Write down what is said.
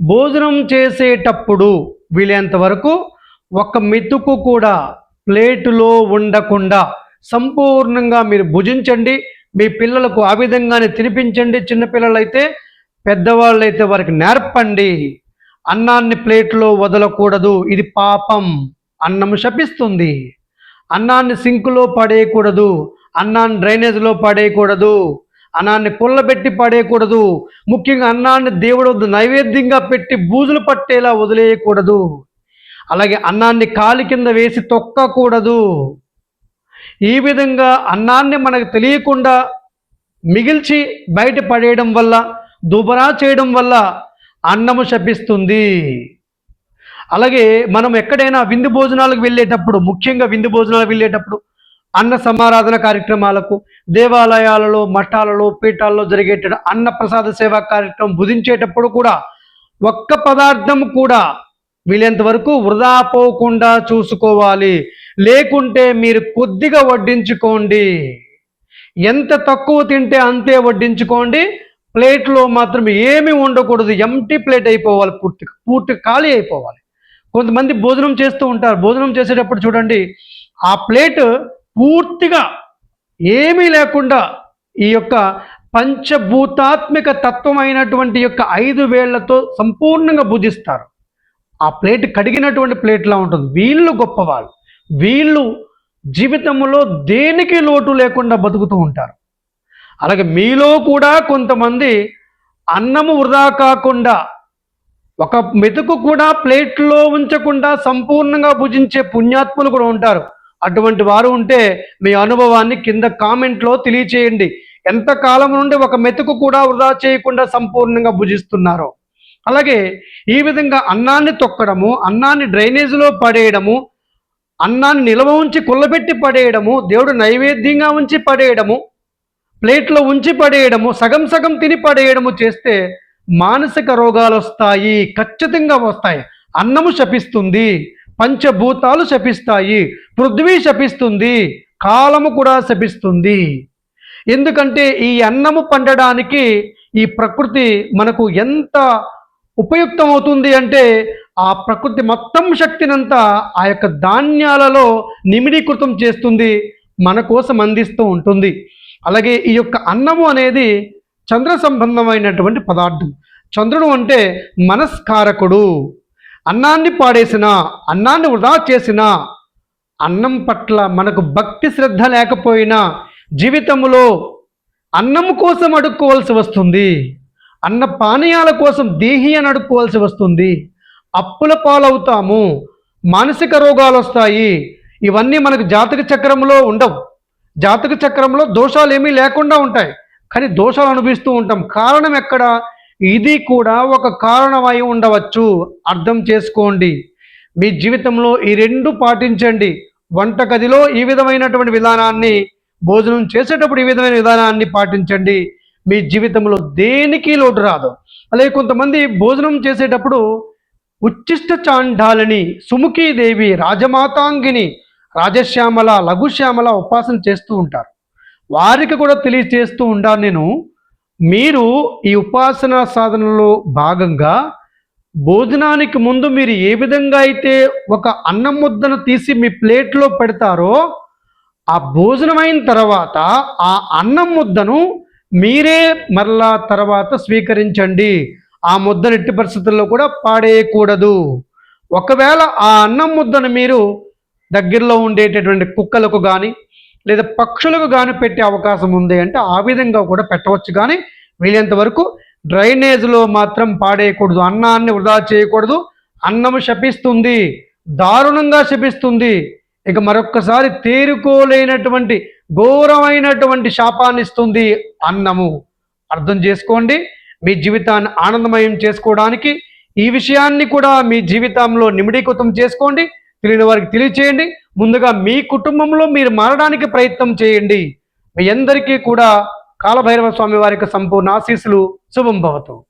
భోజనం చేసేటప్పుడు వీలైనంత వరకు ఒక మెతుకు కూడా ప్లేటులో ఉండకుండా సంపూర్ణంగా మీరు భుజించండి. మీ పిల్లలకు ఆ విధంగానే తినిపించండి. చిన్నపిల్లలైతే పెద్దవాళ్ళైతే వారికి నేర్పండి. అన్నాన్ని ప్లేట్లో వదలకూడదు. ఇది పాపం. అన్నం శపిస్తుంది. అన్నాన్ని సింకులో పడేయకూడదు. అన్నాన్ని డ్రైనేజ్లో పడేయకూడదు. అన్నాన్ని పుల్లబెట్టి పడేయకూడదు. ముఖ్యంగా అన్నాన్ని దేవుడు నైవేద్యంగా పెట్టి బూజులు పట్టేలా వదిలేయకూడదు. అలాగే అన్నాన్ని కాలి కింద వేసి తొక్కకూడదు. ఈ విధంగా అన్నాన్ని మనకు తెలియకుండా మిగిల్చి బయట పడేయడం వల్ల దుబరా చేయడం వల్ల అన్నము శపిస్తుంది. అలాగే మనం ఎక్కడైనా విందు భోజనాలకు వెళ్ళేటప్పుడు ముఖ్యంగా విందు భోజనాలకు వెళ్ళేటప్పుడు అన్న సమారాధన కార్యక్రమాలకు దేవాలయాలలో మఠాలలో పీఠాల్లో జరిగేట అన్న ప్రసాద సేవా కార్యక్రమం భుజించేటప్పుడు కూడా ఒక్క పదార్థం కూడా వీలైనంత వరకు వృధా పోకుండా చూసుకోవాలి. లేకుంటే మీరు కొద్దిగా వడ్డించుకోండి. ఎంత తక్కువ తింటే అంతే వడ్డించుకోండి. ప్లేట్లో మాత్రం ఏమీ ఉండకూడదు. ఎంటీ ప్లేట్ అయిపోవాలి పూర్తిగా. పూర్తి ఖాళీ అయిపోవాలి. కొంతమంది భోజనం చేస్తూ ఉంటారు. భోజనం చేసేటప్పుడు చూడండి ఆ ప్లేట్ పూర్తిగా ఏమీ లేకుండా ఈ యొక్క పంచభూతాత్మిక తత్వమైనటువంటి యొక్క ఐదు వేళ్ళతో సంపూర్ణంగా భుజిస్తారు. ఆ ప్లేట్ కడిగినటువంటి ప్లేట్లా ఉంటుంది. వీళ్ళు గొప్పవాళ్ళు. వీళ్ళు జీవితంలో దేనికి లోటు లేకుండా బతుకుతూ ఉంటారు. అలాగే మీలో కూడా కొంతమంది అన్నము వృధా కాకుండా ఒక మెతుకు కూడా ప్లేట్లో ఉంచకుండా సంపూర్ణంగా భుజించే పుణ్యాత్ములు కూడా ఉంటారు. అటువంటి వారు ఉంటే మీ అనుభవాన్ని కింద కామెంట్లో తెలియచేయండి. ఎంత కాలం నుండి ఒక మెతుకు కూడా వృధా చేయకుండా సంపూర్ణంగా భుజిస్తున్నారో. అలాగే ఈ విధంగా అన్నాన్ని తొక్కడము అన్నాన్ని డ్రైనేజీలో పడేయడము అన్నాన్ని నిల్వ ఉంచి కుల్లబెట్టి పడేయడము దేవుడు నైవేద్యంగా ఉంచి పడేయడము ప్లేట్లో ఉంచి పడేయడము సగం సగం తిని పడేయడము చేస్తే మానసిక రోగాలు వస్తాయి ఖచ్చితంగా వస్తాయి. అన్నము శపిస్తుంది. పంచభూతాలు శపిస్తాయి పృథ్వీ శపిస్తుంది కాలము కూడా శపిస్తుంది. ఎందుకంటే ఈ అన్నము పండడానికి ఈ ప్రకృతి మనకు ఎంత ఉపయుక్తం అవుతుంది అంటే ఆ ప్రకృతి మొత్తం శక్తినంతా ఆ యొక్క ధాన్యాలలో నిమిడీకృతం చేస్తుంది మన కోసం అందిస్తూ ఉంటుంది. అలాగే ఈ యొక్క అన్నము అనేది చంద్ర సంబంధమైనటువంటి పదార్థం. చంద్రుడు అంటే మనస్కారకుడు. అన్నాన్ని పాడేసిన అన్నాన్ని వృధా చేసిన అన్నం పట్ల మనకు భక్తి శ్రద్ధ లేకపోయినా జీవితంలో అన్నం కోసం అడుక్కోవాల్సి వస్తుంది. అన్న పానీయాల కోసం దేహి అని అడుక్కోవాల్సి వస్తుంది. అప్పుల పాలవుతాము. మానసిక రోగాలు వస్తాయి. ఇవన్నీ మనకు జాతక చక్రంలో ఉండవు. జాతక చక్రంలో దోషాలు ఏమీ లేకుండా ఉంటాయి. కానీ దోషాలు అనుభవిస్తూ ఉంటాం. కారణం ఎక్కడ? ఇది కూడా ఒక కారణమై ఉండవచ్చు. అర్థం చేసుకోండి. మీ జీవితంలో ఈ రెండు పాటించండి. వంటగదిలో ఈ విధమైనటువంటి విధానాన్ని భోజనం చేసేటప్పుడు ఈ విధమైన విధానాన్ని పాటించండి. మీ జీవితంలో దేనికి లోటు రాదు. అలాగే కొంతమంది భోజనం చేసేటప్పుడు ఉచ్చిష్ట చాండాలని సుముఖీదేవి రాజమాతాంగిని రాజశ్యామల లఘుశ్యామల ఉపాసన చేస్తూ ఉంటారు. వారికి కూడా తెలియచేస్తూ ఉంటాను నేను. మీరు ఈ ఉపాసన సాధనలో భాగంగా భోజనానికి ముందు మీరు ఏ విధంగా అయితే ఒక అన్నం ముద్దను తీసి మీ ప్లేట్లో పెడతారో ఆ భోజనమైన తర్వాత ఆ అన్నం ముద్దను మీరే మరలా తర్వాత స్వీకరించండి. ఆ ముద్దను ఎట్టి పరిస్థితుల్లో కూడా పాడేయకూడదు. ఒకవేళ ఆ అన్నం ముద్దను మీరు దగ్గరలో ఉండేటటువంటి కుక్కలకు కానీ లేదా పక్షులకు గాను పెట్టే అవకాశం ఉంది అంటే ఆ విధంగా కూడా పెట్టవచ్చు. కానీ వీలైనంత వరకు డ్రైనేజ్లో మాత్రం పాడేయకూడదు. అన్నాన్ని వృధా చేయకూడదు. అన్నం శపిస్తుంది. దారుణంగా శపిస్తుంది. ఇక మరొక్కసారి తేరుకోలేనటువంటి ఘోరమైనటువంటి శాపాన్ని ఇస్తుంది అన్నము. అర్థం చేసుకోండి. మీ జీవితాన్ని ఆనందమయం చేసుకోవడానికి ఈ విషయాన్ని కూడా మీ జీవితంలో నిమిడీకృతం చేసుకోండి. తెలియని వారికి తెలియచేయండి. ముందుగా మీ కుటుంబంలో మీరు మారడానికి ప్రయత్నం చేయండి. మీ అందరికీ కూడా కాలభైరవ స్వామి వారికి సంపూర్ణ ఆశీస్సులు. శుభం భవతు.